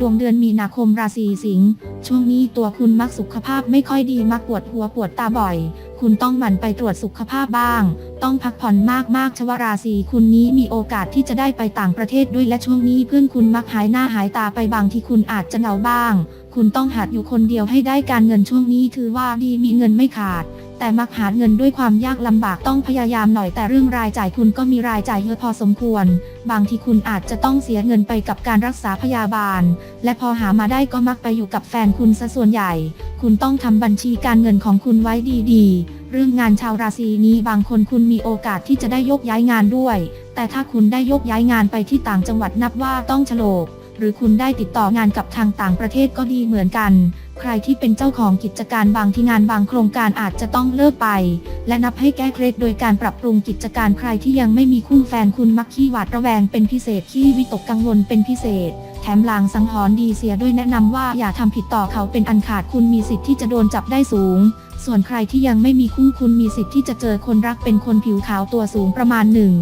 ดวงเดือนมีนาคมราศีสิงห์ช่วงนี้ตัวคุณมักสุขภาพไม่ค่อยดีมักปวดหัวปวดตาบ่อย คุณต้องหมั่นไปตรวจสุขภาพบ้าง ต้องพักผ่อนมากๆชวราศีคุณนี้มีโอกาสที่จะได้ไปต่างประเทศด้วยและช่วงนี้เพื่อนคุณมักหายหน้าหายตาไปบางที่คุณอาจจะเหงาบ้าง คุณต้องหัดอยู่คนเดียวให้ได้การเงินช่วงนี้ถือว่าดีมีเงินไม่ขาด แต่มักหาเงินด้วยความยากลำบากต้องพยายามหน่อยแต่เรื่องรายจ่ายคุณก็มีรายจ่ายเยอะพอสมควร บางทีคุณอาจจะต้องเสียเงินไปกับการรักษาพยาบาล และพอหามาได้ก็มักไปอยู่กับแฟนคุณซะส่วนใหญ่ คุณต้องทำบัญชีการเงินของคุณไว้ดีๆ เรื่องงานชาวราศีนี้บางคนคุณมีโอกาสที่จะได้ยกย้ายงานด้วย แต่ถ้าคุณได้ยกย้ายงานไปที่ต่างจังหวัดนับว่าต้องโฉลก หรือคุณได้ติดต่องานกับทางต่างประเทศก็ดีเหมือนกัน ใครที่เป็นเจ้าของกิจการบางที่งานบางโครงการอาจจะต้องเลิกไป และนับให้แก้เคล็ดโดยการปรับปรุงกิจการใครที่ยังไม่มีคู่แฟนคุณมักขี้หวาดระแวงเป็นพิเศษขี้วิตกกังวลเป็นพิเศษแถมลางสังหรณ์ดีเสียด้วยแนะนำว่าอย่าทำผิดต่อเขาเป็นอันขาดคุณมีสิทธิ์ที่จะโดนจับได้สูง ส่วนใครที่ยังไม่มีคู่คุณมีสิทธิ์ที่จะเจอคนรักเป็นคนผิวขาวตัวสูงประมาณหนึ่ง